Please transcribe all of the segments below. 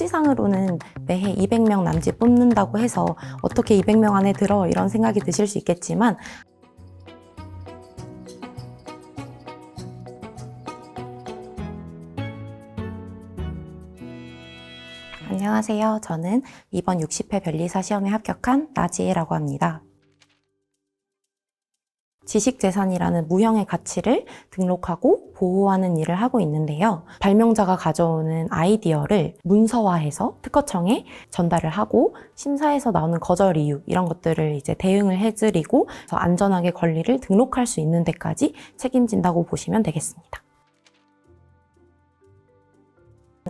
수치상으로는 매해 200명 남짓 뽑는다고 해서 어떻게 200명 안에 들어 이런 생각이 드실 수 있겠지만 안녕하세요. 저는 이번 60회 변리사 시험에 합격한 나지혜라고 합니다. 지식재산이라는 무형의 가치를 등록하고 보호하는 일을 하고 있는데요. 발명자가 가져오는 아이디어를 문서화해서 특허청에 전달을 하고 심사에서 나오는 거절 이유 이런 것들을 이제 대응을 해드리고 안전하게 권리를 등록할 수 있는 데까지 책임진다고 보시면 되겠습니다.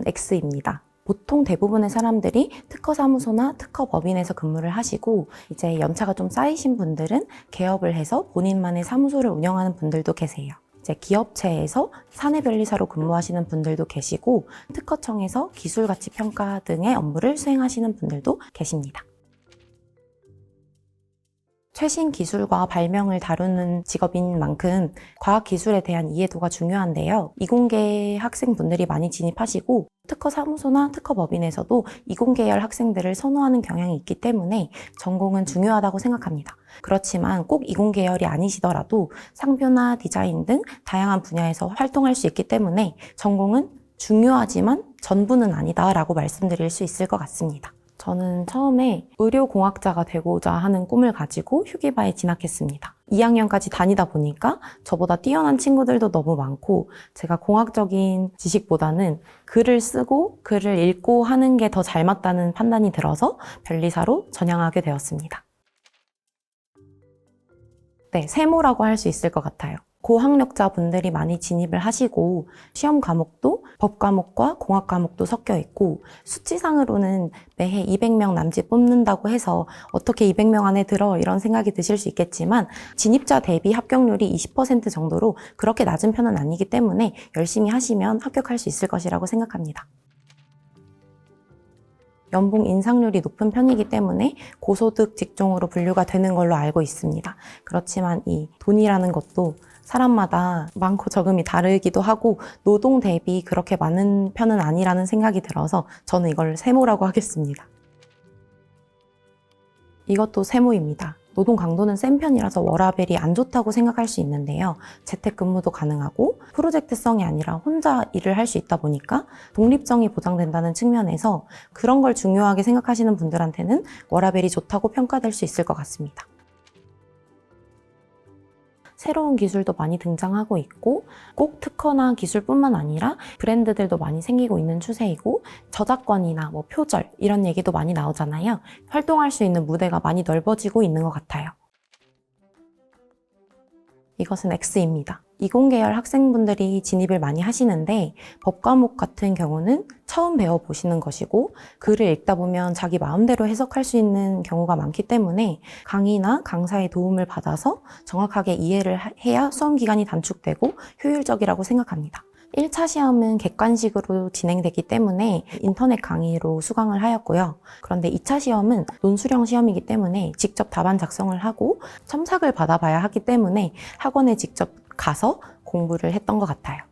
X입니다. 보통 대부분의 사람들이 특허사무소나 특허법인에서 근무를 하시고 이제 연차가 좀 쌓이신 분들은 개업을 해서 본인만의 사무소를 운영하는 분들도 계세요. 이제 기업체에서 사내변리사로 근무하시는 분들도 계시고 특허청에서 기술가치 평가 등의 업무를 수행하시는 분들도 계십니다. 최신 기술과 발명을 다루는 직업인 만큼 과학 기술에 대한 이해도가 중요한데요. 이공계 학생분들이 많이 진입하시고 특허 사무소나 특허 법인에서도 이공계열 학생들을 선호하는 경향이 있기 때문에 전공은 중요하다고 생각합니다. 그렇지만 꼭 이공계열이 아니시더라도 상표나 디자인 등 다양한 분야에서 활동할 수 있기 때문에 전공은 중요하지만 전부는 아니다라고 말씀드릴 수 있을 것 같습니다. 저는 처음에 의료공학자가 되고자 하는 꿈을 가지고 휴게바에 진학했습니다. 2학년까지 다니다 보니까 저보다 뛰어난 친구들도 너무 많고 제가 공학적인 지식보다는 글을 쓰고 글을 읽고 하는 게 더 잘 맞다는 판단이 들어서 변리사로 전향하게 되었습니다. 네, 세모라고 할 수 있을 것 같아요. 고학력자 분들이 많이 진입을 하시고 시험 과목도 법 과목과 공학 과목도 섞여 있고 수치상으로는 매해 200명 남짓 뽑는다고 해서 어떻게 200명 안에 들어 이런 생각이 드실 수 있겠지만 진입자 대비 합격률이 20% 정도로 그렇게 낮은 편은 아니기 때문에 열심히 하시면 합격할 수 있을 것이라고 생각합니다. 연봉 인상률이 높은 편이기 때문에 고소득 직종으로 분류가 되는 걸로 알고 있습니다. 그렇지만 이 돈이라는 것도 사람마다 많고 적음이 다르기도 하고 노동 대비 그렇게 많은 편은 아니라는 생각이 들어서 저는 이걸 세모라고 하겠습니다. 이것도 세모입니다. 노동 강도는 센 편이라서 워라벨이 안 좋다고 생각할 수 있는데요. 재택근무도 가능하고 프로젝트성이 아니라 혼자 일을 할 수 있다 보니까 독립성이 보장된다는 측면에서 그런 걸 중요하게 생각하시는 분들한테는 워라벨이 좋다고 평가될 수 있을 것 같습니다. 새로운 기술도 많이 등장하고 있고 꼭 특허나 기술뿐만 아니라 브랜드들도 많이 생기고 있는 추세이고 저작권이나 뭐 표절 이런 얘기도 많이 나오잖아요. 활동할 수 있는 무대가 많이 넓어지고 있는 것 같아요. 이것은 X입니다. 이공계열 학생분들이 진입을 많이 하시는데 법 과목 같은 경우는 처음 배워보시는 것이고 글을 읽다 보면 자기 마음대로 해석할 수 있는 경우가 많기 때문에 강의나 강사의 도움을 받아서 정확하게 이해를 하- 해야 수험 기간이 단축되고 효율적이라고 생각합니다. 1차 시험은 객관식으로 진행되기 때문에 인터넷 강의로 수강을 하였고요. 그런데 2차 시험은 논술형 시험이기 때문에 직접 답안 작성을 하고 첨삭을 받아봐야 하기 때문에 학원에 직접 가서 공부를 했던 것 같아요.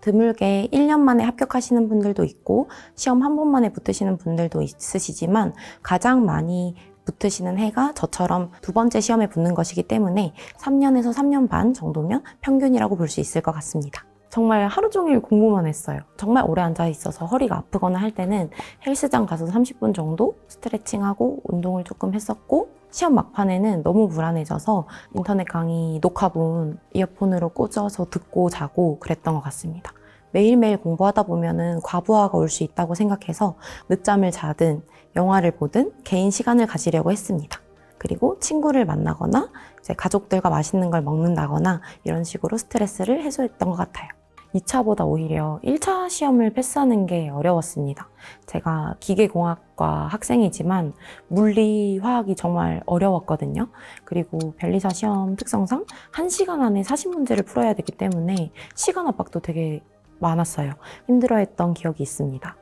드물게 1년 만에 합격하시는 분들도 있고 시험 한 번 만에 붙으시는 분들도 있으시지만 가장 많이 붙으시는 해가 저처럼 두 번째 시험에 붙는 것이기 때문에 3년에서 3년 반 정도면 평균이라고 볼 수 있을 것 같습니다. 정말 하루 종일 공부만 했어요. 정말 오래 앉아 있어서 허리가 아프거나 할 때는 헬스장 가서 30분 정도 스트레칭하고 운동을 조금 했었고 시험 막판에는 너무 불안해져서 인터넷 강의 녹화본 이어폰으로 꽂아서 듣고 자고 그랬던 것 같습니다. 매일매일 공부하다 보면은 과부하가 올 수 있다고 생각해서 늦잠을 자든 영화를 보든 개인 시간을 가지려고 했습니다. 그리고 친구를 만나거나 가족들과 맛있는 걸 먹는다거나 이런 식으로 스트레스를 해소했던 것 같아요. 2차보다 오히려 1차 시험을 패스하는 게 어려웠습니다. 제가 기계공학과 학생이지만 물리, 화학이 정말 어려웠거든요. 그리고 변리사 시험 특성상 1시간 안에 40문제를 풀어야 되기 때문에 시간 압박도 되게 많았어요. 힘들어했던 기억이 있습니다.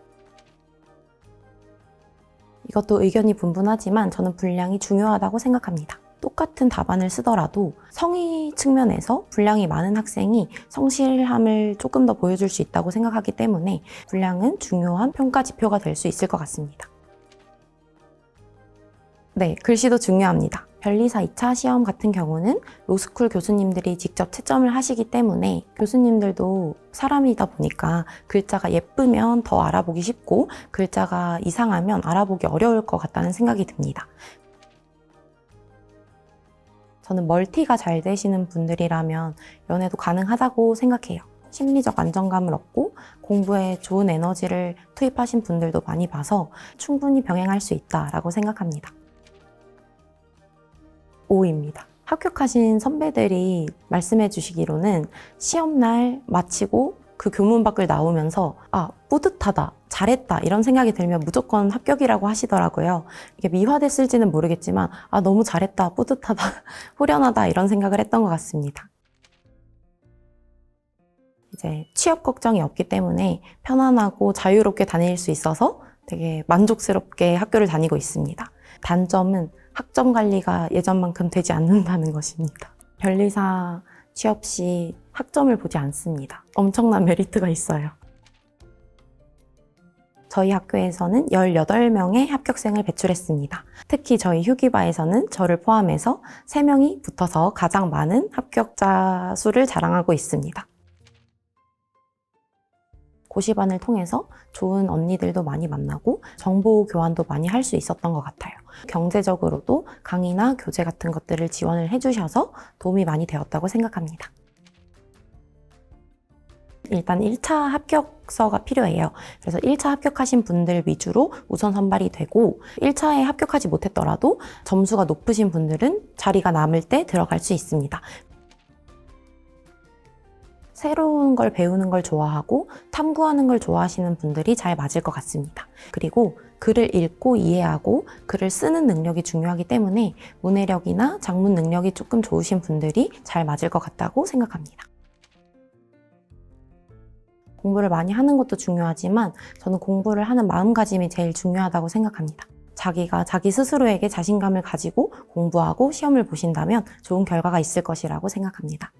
이것도 의견이 분분하지만 저는 분량이 중요하다고 생각합니다. 똑같은 답안을 쓰더라도 성의 측면에서 분량이 많은 학생이 성실함을 조금 더 보여줄 수 있다고 생각하기 때문에 분량은 중요한 평가 지표가 될 수 있을 것 같습니다. 네, 글씨도 중요합니다. 변리사 2차 시험 같은 경우는 로스쿨 교수님들이 직접 채점을 하시기 때문에 교수님들도 사람이다 보니까 글자가 예쁘면 더 알아보기 쉽고 글자가 이상하면 알아보기 어려울 것 같다는 생각이 듭니다. 저는 멀티가 잘 되시는 분들이라면 연애도 가능하다고 생각해요. 심리적 안정감을 얻고 공부에 좋은 에너지를 투입하신 분들도 많이 봐서 충분히 병행할 수 있다라고 생각합니다. 5입니다. 합격하신 선배들이 말씀해 주시기로는 시험날 마치고 그 교문 밖을 나오면서 아, 뿌듯하다, 잘했다 이런 생각이 들면 무조건 합격이라고 하시더라고요. 이게 미화됐을지는 모르겠지만 아, 너무 잘했다, 뿌듯하다, 후련하다 이런 생각을 했던 것 같습니다. 이제 취업 걱정이 없기 때문에 편안하고 자유롭게 다닐 수 있어서 되게 만족스럽게 학교를 다니고 있습니다. 단점은 학점 관리가 예전만큼 되지 않는다는 것입니다. 변리사 취업 시 학점을 보지 않습니다. 엄청난 메리트가 있어요. 저희 학교에서는 18명의 합격생을 배출했습니다. 특히 저희 휴기바에서는 저를 포함해서 3명이 붙어서 가장 많은 합격자 수를 자랑하고 있습니다. 고시반을 통해서 좋은 언니들도 많이 만나고 정보 교환도 많이 할 수 있었던 것 같아요. 경제적으로도 강의나 교재 같은 것들을 지원을 해주셔서 도움이 많이 되었다고 생각합니다. 일단 1차 합격서가 필요해요. 그래서 1차 합격하신 분들 위주로 우선 선발이 되고 1차에 합격하지 못했더라도 점수가 높으신 분들은 자리가 남을 때 들어갈 수 있습니다. 새로운 걸 배우는 걸 좋아하고 탐구하는 걸 좋아하시는 분들이 잘 맞을 것 같습니다. 그리고 글을 읽고 이해하고 글을 쓰는 능력이 중요하기 때문에 문해력이나 작문 능력이 조금 좋으신 분들이 잘 맞을 것 같다고 생각합니다. 공부를 많이 하는 것도 중요하지만 저는 공부를 하는 마음가짐이 제일 중요하다고 생각합니다. 자기가 자기 스스로에게 자신감을 가지고 공부하고 시험을 보신다면 좋은 결과가 있을 것이라고 생각합니다.